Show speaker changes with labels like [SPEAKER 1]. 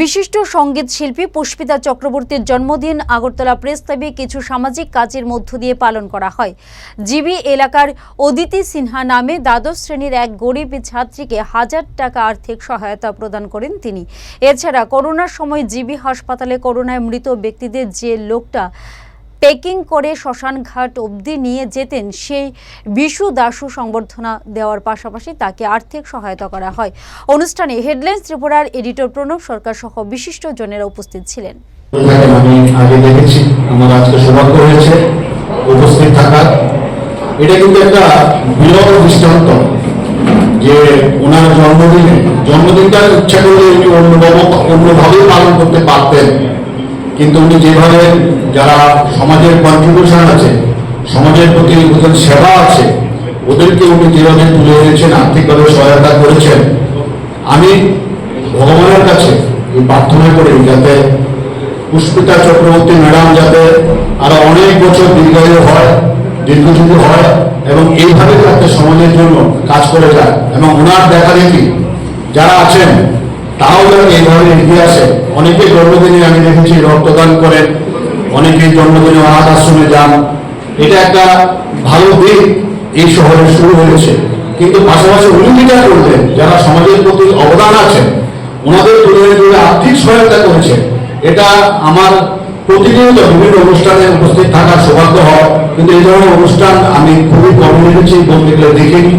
[SPEAKER 1] বিশিষ্ট সংগীত শিল্পী পুষ্পিতা চক্রবর্তীর জন্মদিন আগরতলা প্রেস ক্লাবে কিছু সামাজিক কাজের মধ্য দিয়ে পালন করা হয়। জিবি এলাকার অদিতি সিনহা নামে দ্বাদশ শ্রেণির এক গরিব ছাত্রীকে হাজার টাকা আর্থিক সহায়তা প্রদান করেন তিনি। এছাড়া করোনার সময় জিবি হাসপাতালে করোনায় মৃত ব্যক্তিদের যে লোকটা প্যাকিং করে শ্মশান ঘাট অবধি নিয়ে যেতেন সেই বিশু দাসু সংবর্ধনা দেওয়ার পাশাপাশি তাকে আর্থিক সহায়তা করা হয়। অনুষ্ঠানে হেডলাইন্স ত্রিপুরার এডিটর প্রণব সরকার সহ বিশিষ্ট জনেরা উপস্থিত ছিলেন।
[SPEAKER 2] যে ওনার জন্মদিনে, জন্মদিনটা ইচ্ছা করলে অন্যভাবে পালন করতে পারতেন। কিন্তু উনি যেভাবে যারা সমাজের কন্ট্রিবিউশন আছে, সমাজের প্রতি ওদের সেবা আছে, ওদেরকে উনি যেভাবে তুলে এনেছেন, আর্থিকভাবে সহায়তা করেছেন, আমি ভগবানের কাছে প্রার্থনা করি যাতে পুষ্পিতা চক্রবর্তী ম্যাডাম যাতে আরও অনেক বছর দীর্ঘায়ু হয়, দীর্ঘজীবী হয়, এবং এইভাবে যাতে সমাজের জন্য কাজ করে যায়, এবং ওনার দেখা দেখি যারা আছেন তারাও যেন এইভাবে এগিয়ে আসে অনেকে জন্মদিনে আমি দেখেছি রক্তদান করেন অনেকে জন্মদিনে অনাথ আশ্রমে যান। এটা একটা ভালো দিক এই শহরে শুরু হয়েছে। কিন্তু পাশাপাশি উনি যেটা করলেন, যারা সমাজের প্রতি অবদান আছেন, ওনাদের তুলনায় জুড়ে আর্থিক সহায়তা করেছে, এটা আমার প্রতিনিয়ত বিভিন্ন অনুষ্ঠানে উপস্থিত থাকার সৌভাগ্য হয়। কিন্তু এই ধরনের অনুষ্ঠান আমি খুবই কম দেখেছি বলতে গেলে দেখিনি।